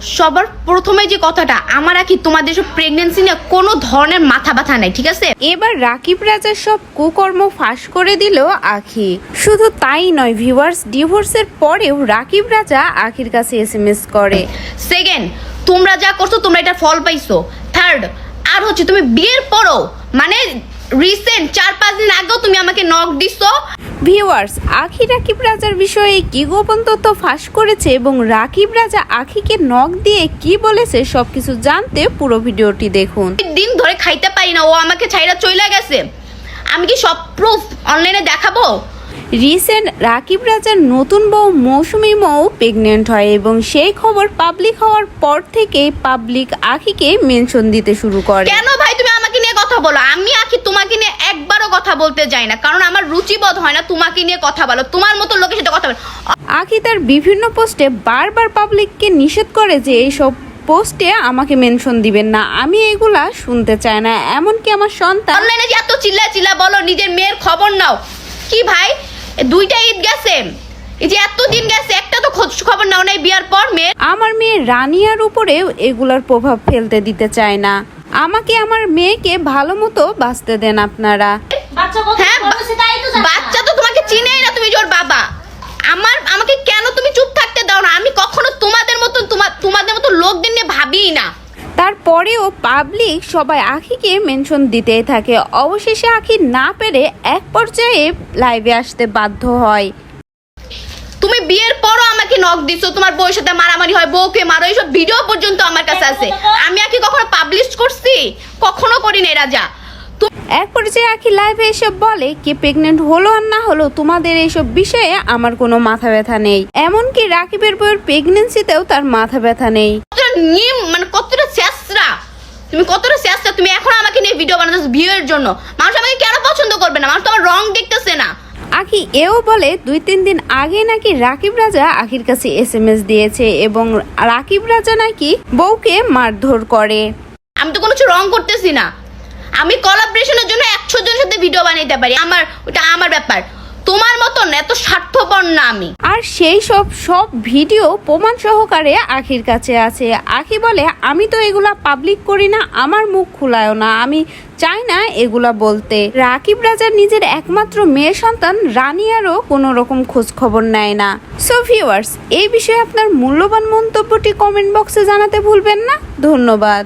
সবার প্রথমে যে কথাটা আমার আর কি তোমাদের সব প্রেগনেন্সি নিয়ে কোনো ধরনের মাথা ব্যথা নাই ঠিক আছে? এবার রাকিব রাজার সব কুকর্ম ফাঁস করে দিল আখি। শুধু তাই নয় ভিউয়ার্স ডিভোর্সের পরেও রাকিব রাজা আখির কাছে এসএমএস করে। সেকেন্ড তোমরা যা করছ তোমরা এটা ফল পাইছো। থার্ড আর হচ্ছে তুমি বিয়ের পরও মানে রিসেন্ট চার পাঁচ দিন আগেও তুমি আমাকে নক দিছো। ভিউয়ার্স আখি রাকিব রাজার বিষয়ে কি গোপন তথ্য ফাঁস করেছে এবং রাকিব রাজা আখিকে নখ দিয়ে কি বলেছে সবকিছু জানতে পুরো ভিডিওটি দেখুন। দিন ধরে খাইতে পারি না ও আমাকে ছাইরা চইলা গেছে। আমি কি সব প্রুফ অনলাইনে দেখাবো? রিসেন্ট রাকিব রাজার নতুন বউ মৌসুমি মৌ প্রেগনেন্ট হয় এবং সেই খবর পাবলিক হওয়ার পর থেকে পাবলিক আখিকে মেনশন দিতে শুরু করে। কেন ভাই তুমি কথা বলো। আমি আখি তোমাকে নিয়ে একবারও কথা বলতে যাই না। কারণ আমার রুচিবোধ হয় না তোমাকে নিয়ে কথা বলো। তোমার মতো লোকের সাথে কথা বলো। আখি তার বিভিন্ন পোস্টে বারবার পাবলিককে নিষেধ করে যে এইসব পোস্টে আমাকে মেনশন দিবেন না। আমি এগুলা শুনতে চাই না। এমনকি আমার সন্তান অনলাইনে যে এত চিল্লা চিল্লা বলো নিজের মেয়ের খবর নাও। কি ভাই? দুইটা ঈদ গেছে। এই যে এত দিন গেছে একটা তো খোঁজ খবর নাও নাই বিয়ার পর মেয়ের আমার মেয়ে রানিয়ার উপরেও এগুলার প্রভাব ফেলতে দিতে চায় না। আমাকে আমার মেয়েকে ভালো মতো বাঁচতে দেন আপনারা। বাচ্চা হ্যাঁ বাচ্চা তো তোমাকে চিনেই না তুমি জোর বাবা। আমার আমাকে কেন তুমি চুপ থাকতে দাও না? আমি কখনো তোমাদের মতন তোমার তোমাদের মতো লোকদের নিয়ে ভাবিই না। তারপরেও পাবলিক সবাই আখিকে মেনশন দিতেই থাকে। অবশেষে আখি না পেরে এক পর্যায়ে লাইভে আসতে বাধ্য হয়। আমাকে নক দিছো তোমার বউয়ের সাথে মারামারি হয় বউকে মারো এইসব ভিডিও পর্যন্ত আমার কাছে আছে। আমি আর কি কখনো পাবলিশ করছি? কখনো করি না রাজা এক পর্যায়ে আখি লাইভে এসে বলে কে প্রেগনেন্ট হলো আর না হলো? তোমাদের এইসব বিষয়ে আমার কোনো মাথা ব্যথা নেই। এমনকি রাকিবের বউয়ের প্রেগনেন্সিতেও তার মাথা ব্যথা নেই। কতটা নিম মানে কতটা চেষ্টা তুমি কতটা চেষ্টা তুমি এখন আমাকে নিয়ে ভিডিও বানাচ্ছ ভিউয়ের জন্য। মানুষ আমাকে কেন পছন্দ করবে না? মানুষ তো আমার রং দেখতেছে না। আখি এও বলে দুই তিন দিন আগে নাকি রাকিব রাজা আখির কাছে এস এম এস দিয়েছে এবং রাকিব রাজা নাকি বউকে মারধর করে। আমি তো কোনো কিছু রং করতেছি না। আমি কোলাবরেশনের জন্য একশো জনের সাথে ভিডিও বানাইতে পারি। আমার ওটা আমার ব্যাপার। তোমার মতন এত স্বার্থপর না আমি। আর সেই সব সব ভিডিও প্রমাণ সহকারে আখির কাছে আছে। আখি বলে আমি তো এগুলা পাবলিক করি না আমার মুখ খুলায়ও না। আমি চাই না এগুলা বলতে। রাকিব রাজার নিজের একমাত্র মেয়ে সন্তান রানিয়ারও কোনো রকম খোঁজ খবর নেয় না। সো ভিউয়ার্স এই বিষয়ে আপনার মূল্যবান মন্তব্যটি কমেন্ট বক্সে জানাতে ভুলবেন না। ধন্যবাদ।